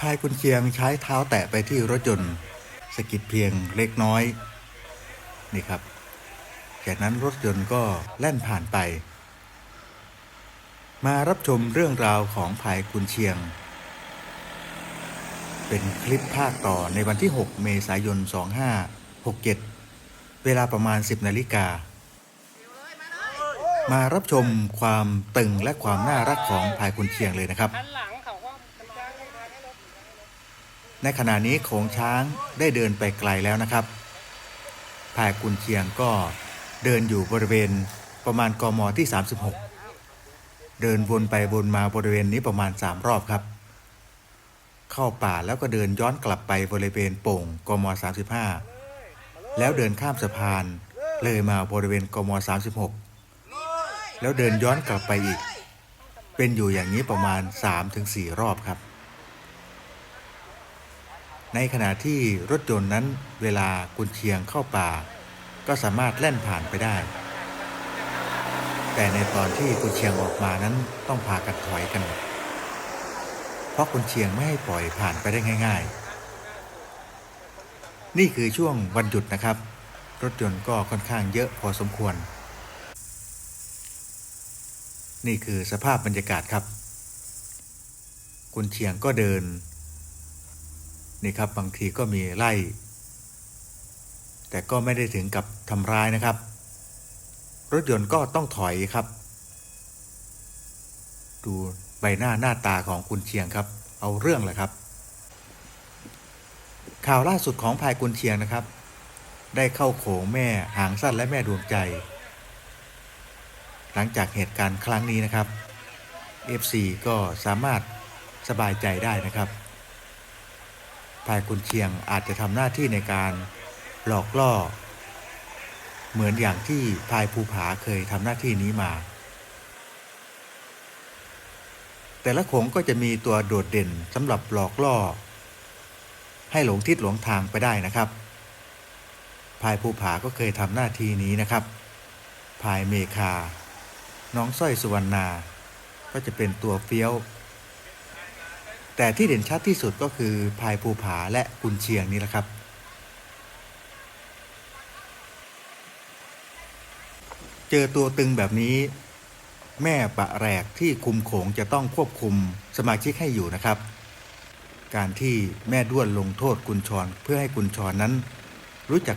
พายกุนเชียงใช้เท้าแตะไปที่รถยนต์สกิดเพียงเล็กน้อย นี่ครับ จากนั้นรถยนต์ก็แล่นผ่านไป มารับชมเรื่องราวของพายกุนเชียง เป็นคลิปภาคต่อในวันที่ 6 เมษายน 2567 เวลาประมาณ 10 นาฬิกา มารับชมความตึงและความน่ารักของพายกุนเชียงเลยนะครับ คันหลังเขาก็มันจะ ในขณะนี้โขงช้างได้เดินไปไกลแล้วนะครับพายกุนเชียงก็เดินอยู่บริเวณประมาณกมที่ 36 เดินวนไปวนมาบริเวณนี้ประมาณ 3 รอบครับ เข้าป่าแล้วก็เดินย้อนกลับไปบริเวณโป่งกม 35 แล้วเดินข้ามสะพานเลยมาบริเวณกม 36 แล้วเดินย้อนกลับไปอีก เป็นอยู่อย่างนี้ประมาณ 3-4 รอบครับ ในขณะที่รถยนต์นั้นเวลากุนเชียงเข้าป่า ก็สามารถแล่นผ่านไปได้ แต่ในตอนที่กุนเชียงออกมานั้นต้องพากันถอยกัน เพราะกุนเชียงไม่ให้ปล่อยผ่านไปได้ง่าย ๆ นี่คือช่วงวันหยุดนะครับ รถยนต์ก็ค่อนข้างเยอะพอสมควร นี่คือสภาพบรรยากาศครับ กุนเชียงก็เดิน นี่ครับบางทีก็มีไล่ แต่ก็ไม่ได้ถึงกับทำร้ายนะครับ รถยนต์ก็ต้องถอยครับ ดูใบหน้าหน้าตาของคุณเชียงครับ เอาเรื่องแหละครับ ข่าวล่าสุดของพายกุนเชียงนะครับ ได้เข้าโขงแม่หางสั้นและแม่ดวงใจ หลังจากเหตุการณ์ครั้งนี้นะครับ FC ก็สามารถสบายใจได้นะครับ พายกุนเชียงอาจจะทำหน้าที่ในการหลอกล่อ เหมือนอย่างที่พายภูผาเคยทำหน้าที่นี้มา แต่ละโขงก็จะมีตัวโดดเด่นสำหรับหลอกล่อ ให้หลงทิศหลงทางไปได้นะครับพายภูผาก็เคยทำหน้าที่นี้นะครับพายเมคา น้องสร้อยสุวรรณา ก็จะเป็นตัวเฟี้ยว แต่ที่เด่นชัดที่สุดก็คือพายภูผาและกุนเชียงนี่แหละครับ เจอตัวตึงแบบนี้ แม่ปะแรกที่คุมโขงจะต้องควบคุมสมาชิกให้อยู่นะครับ การที่แม่ด้วนลงโทษกุญชรเพื่อให้กุญชรนั้น รู้จัก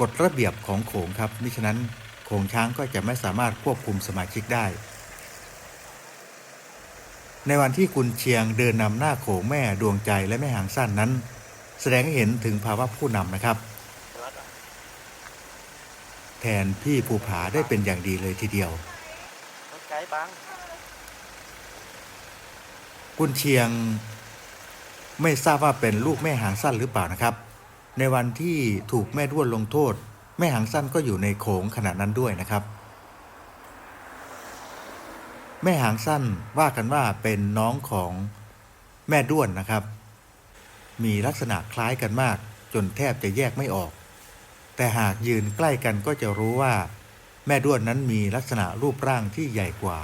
กฎระเบียบของโขงครับมิฉะนั้นโขงช้างก็จะไม่สามารถควบคุมสมาชิกได้ ในวันที่กุนเชียงเดินนำหน้าโขงแม่ดวงใจและแม่หางสั้นนั้น แสดงให้เห็นถึงภาวะผู้นำนะครับ แทนพี่ภูผาได้เป็นอย่างดีเลยทีเดียวกุนเชียงไม่ทราบว่าเป็นลูกแม่หางสั้นหรือเปล่านะครับ ในวันที่ถูกแม่ด้วนลงโทษ แม่หางสั้นก็อยู่ในโขงขณะนั้นด้วยนะครับ แม่หางสั้นว่ากันว่าเป็นน้องของแม่ด้วนนะครับ มีลักษณะคล้ายกันมาก จนแทบจะแยกไม่ออก แต่หากยืนใกล้กันก็จะรู้ว่า แม่ด้วนนั้นมีลักษณะรูปร่างที่ใหญ่กว่า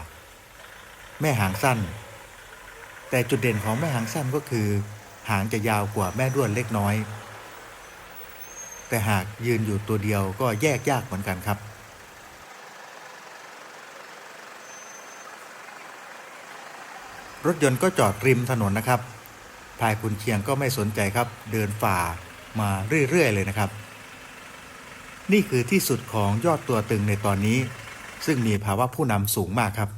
แม่หางสั้น แต่จุดเด่นของแม่หางสั้นก็คือ หางจะยาวกว่าแม่ด้วนเล็กน้อย แต่หากยืนอยู่ตัวเดียวก็แยกยากเหมือนกันครับ รถยนต์ก็จอดริมถนนนะครับพายคุณเชียงก็ไม่สนใจครับ เดินฝ่ามาเรื่อย ๆ เลยนะครับ นี่คือที่สุดของยอดตัวตึงในตอนนี้ ซึ่งมีภาวะผู้นำสูงมากครับ